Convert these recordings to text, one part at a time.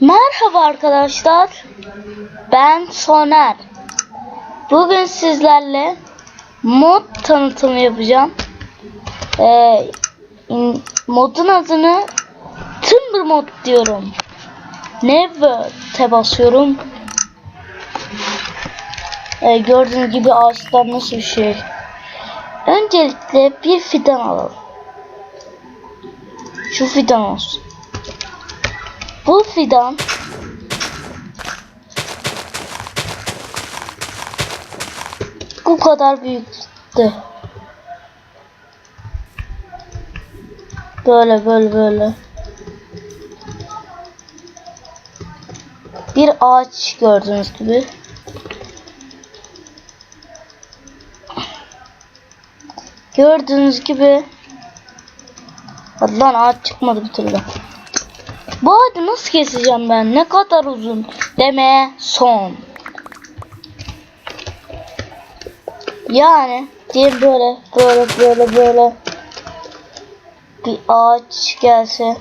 Merhaba arkadaşlar. Ben Soner. Bugün sizlerle mod tanıtımı yapacağım. Ee, modun adını Timber mod diyorum. Never'te basıyorum. Ee, gördüğünüz gibi ağaçlar nasıl bir şey. Öncelikle bir fidan alalım. Şu fidan olsun. Bu fidan bu kadar büyüktü. Böyle böyle böyle. Bir ağaç gördüğünüz gibi. Gördüğünüz gibi. Hadi lan ağaç çıkmadı bir türlü. Bu ağacı nasıl keseceğim ben? Ne kadar uzun? Deme son. Yani diye böyle böyle böyle böyle bir ağaç gelse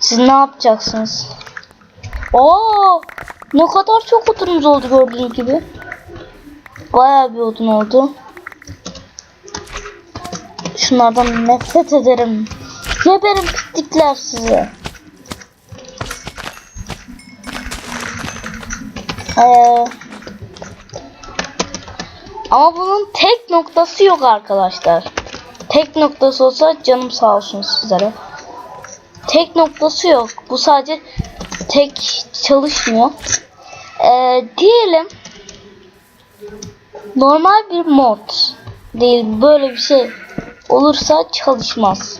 siz ne yapacaksınız? Oo, ne kadar çok odunumuz oldu gördüğünüz gibi. Bayağı bir odun oldu. Şunlardan nefret ederim. Geberin pislikler size. Ee, ama bunun tek noktası yok arkadaşlar. Tek noktası olsa canım sağ olsun sizlere. Tek noktası yok. Bu sadece tek çalışmıyor. Ee, diyelim normal bir mod değil böyle bir şey olursa çalışmaz.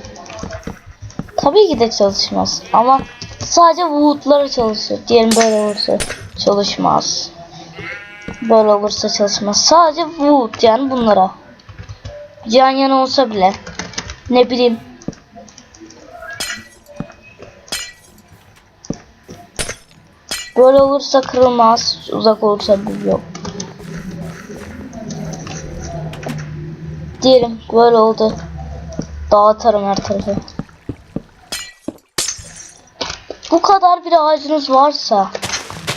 Tabii ki de çalışmaz ama sadece wood'lara çalışır. Diyelim böyle olursa çalışmaz. Böyle olursa çalışmaz. Sadece wood yani bunlara. Yan yana olsa bile. Ne bileyim. Böyle olursa kırılmaz. Uzak olursa yok. Diyelim böyle oldu. Dağıtarım her tarafı. Bu kadar bir ağacınız varsa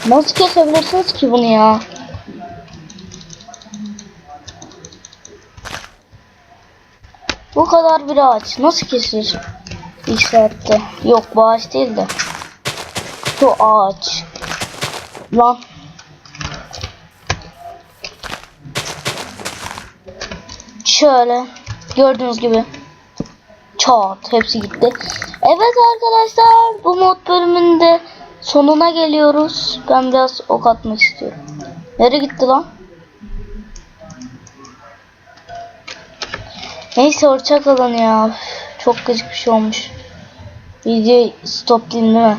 nasıl kesebilirsiniz ki bunu ya? Bu kadar bir ağaç nasıl kesilir? Saatte. Yok bu ağaç değil de. Şu ağaç. Lan. Şöyle. Gördüğünüz gibi. Çat. Hepsi gitti. Evet arkadaşlar. Bu mod bölümünde sonuna geliyoruz. Ben biraz ok atmak istiyorum. Nereye gitti lan? Neyse hoşça kalın ya. Çok gıcık bir şey olmuş. Videoyu stop değil mi?